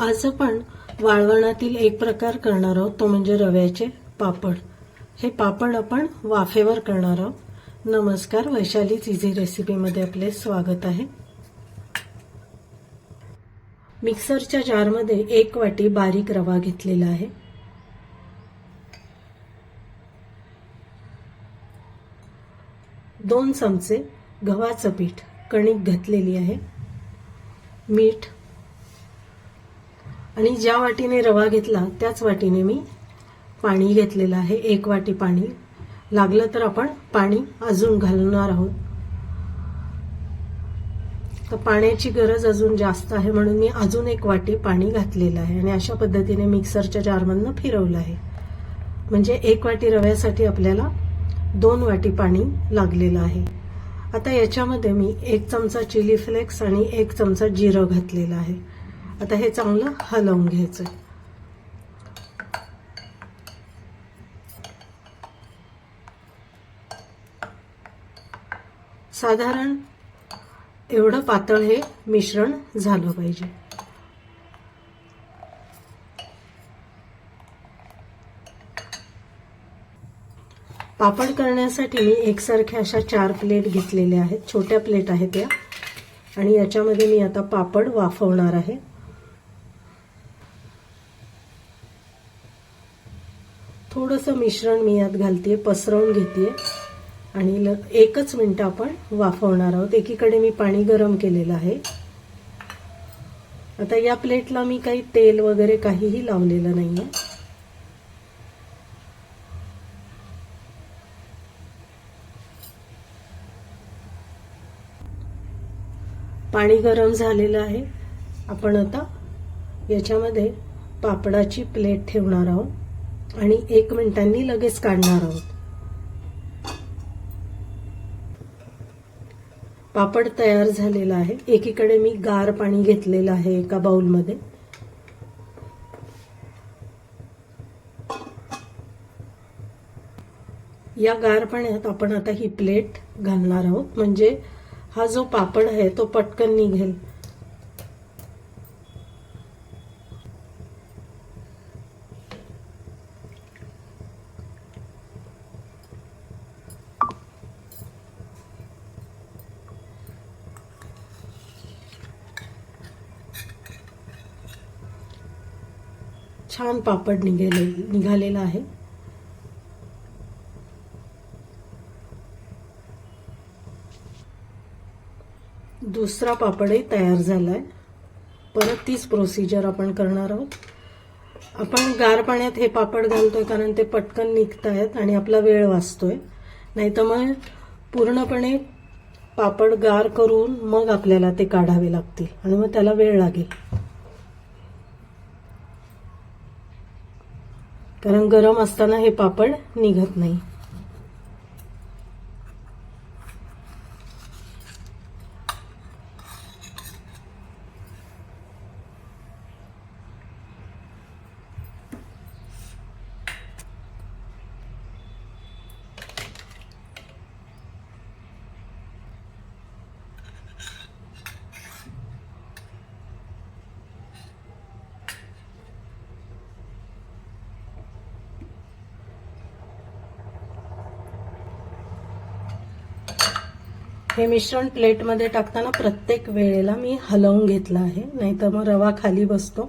आज आपण वाळवणातील एक प्रकार करणार आहोत तो म्हणजे रव्याचे पापड. हे पापड आपण वाफेवर करणार आहोत. नमस्कार वैशालीच इझी रेसिपीमध्ये आपले स्वागत आहे. मिक्सरच्या जारमध्ये एक वाटी बारीक रवा घेतलेला आहे. दोन चमचे गव्हाचं पीठ कणिक घातलेली आहे. मीठ आणि ज्या वाटीने रवा घेतला त्याच वाटीने मी पाणी घेतलेलं आहे. एक वाटी पाणी. लागलं तर आपण पाणी अजून घालणार आहोत. तर पाण्याची गरज अजून जास्त आहे म्हणून मी अजून एक वाटी पाणी घातलेलं आहे आणि अशा पद्धतीने मिक्सरच्या जारमधनं फिरवलं आहे. म्हणजे एक वाटी रव्यासाठी आपल्याला दोन वाटी पाणी लागलेलं आहे. आता याच्यामध्ये मी एक चमचा चिली फ्लेक्स आणि एक चमचा जिरं घातलेलं आहे. आता हे चांगलं हलवून घ्यायचं साधारण एवढं पातळ हे मिश्रण झालं पाहिजे. पापड करण्यासाठी मी एकसारख्या अशा चार प्लेट घेतलेल्या आहेत छोट्या प्लेट आहेत त्या आणि याच्यामध्ये मी आता पापड वाफवणार आहे. थोडंसं मिश्रण मी यात घालते पसरवून घेते. आणि ल एकच मिनटं आपण वाफवणार आहोत. एकीकडे मी पाणी गरम केलेलं आहे. आता या प्लेटला मी काही तेल वगैरे काहीही लावलेलं नाही आहे पाणी गरम झालेलं आहे. आपण आता याच्यामध्ये पापडाची प्लेट ठेवणार आहोत. आणि एक मिनिटांनी लगेच काढणार आहोत. पापड तयार झालेला आहे. एकीकडे मी गार पाणी घेतलेलं आहे एका बाउलमध्ये. या गार पाण्यात आपण आता ही प्लेट घालणार आहोत. म्हणजे हा जो पापड आहे तो पटकन निघेल. छान पापड निघाले निघालेला आहे. दुसरा पापडही तयार झाला आहे परत तीच प्रोसिजर आपण करणार आहोत. आपण गार पाण्यात हे पापड घालतोय कारण ते पटकन निघत आहेत आणि आपला वेळ वाचतोय. नाही तर मग पूर्णपणे पापड गार करून मग आपल्याला ते काढावे लागतील आणि मग त्याला वेळ लागेल. कारण गरम असताना हे पापड निघत नाही. हे मिश्रण प्लेटमध्ये टाकताना प्रत्येक वेळेला मी हलवून घेतलं आहे. नाहीतर मग रवा खाली बसतो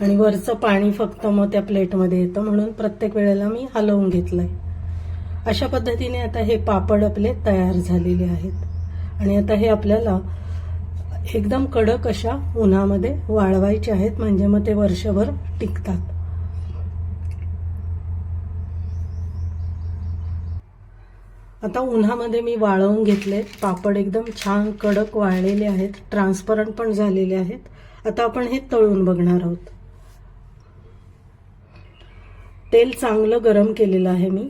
आणि वरचं पाणी फक्त मग त्या प्लेटमध्ये येतं. म्हणून प्रत्येक वेळेला मी हलवून घेतलं आहे अशा पद्धतीने आता हे पापड आपले तयार झालेले आहेत. आणि आता हे आपल्याला एकदम कडक अशा उन्हामध्ये वाळवायचे आहेत. म्हणजे मग ते वर्षभर टिकतात. आता उन्हामध्ये मी वाळवून घेतले. पापड एकदम छान कडक वाळलेले आहेत. ट्रान्सपरंट पण झालेले आहेत. आता आपण हे तळून बघणार आहोत. तेल चांगलं गरम केलेलं आहे मी.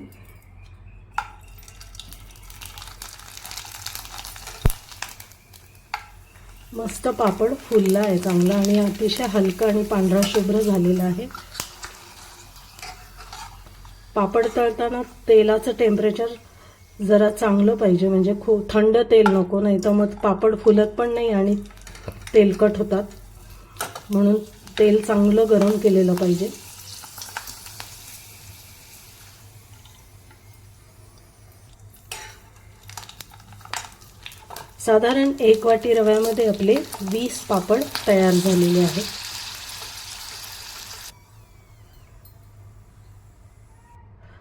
मस्त पापड फुलला आहे चांगला आणि अतिशय हलका आणि पांढरा शुभ्र झालेला आहे. पापड तळताना तेलाचं टेम्परेचर जरा चांगलं पाहिजे म्हणजे खूप थंड तेल नको नाही तर मग पापड फुलत पण नाही आणि तेलकट होतात. म्हणून तेल चांगलं गरम केलेलं पाहिजे. साधारण एक वाटी रव्यामध्ये आपले वीस पापड तयार झालेले आहेत.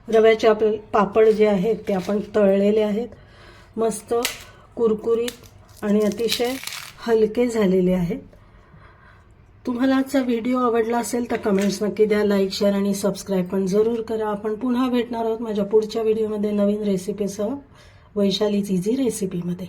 रव्याचे आपले पापड जे आहेत ते आपण तळलेले आहेत. मस्त कुरकुरीत आणि अतिशय हलके झालेले आहेत. तुम्हाला आजचा व्हिडिओ आवडला असेल तर कमेंट्स नक्की द्या. लाईक शेअर आणि सबस्क्राईब पण जरूर करा. आपण पुन्हा भेटणार आहोत माझ्या पुढच्या व्हिडिओमध्ये नवीन रेसिपीसह वैशालीच इझी रेसिपीमध्ये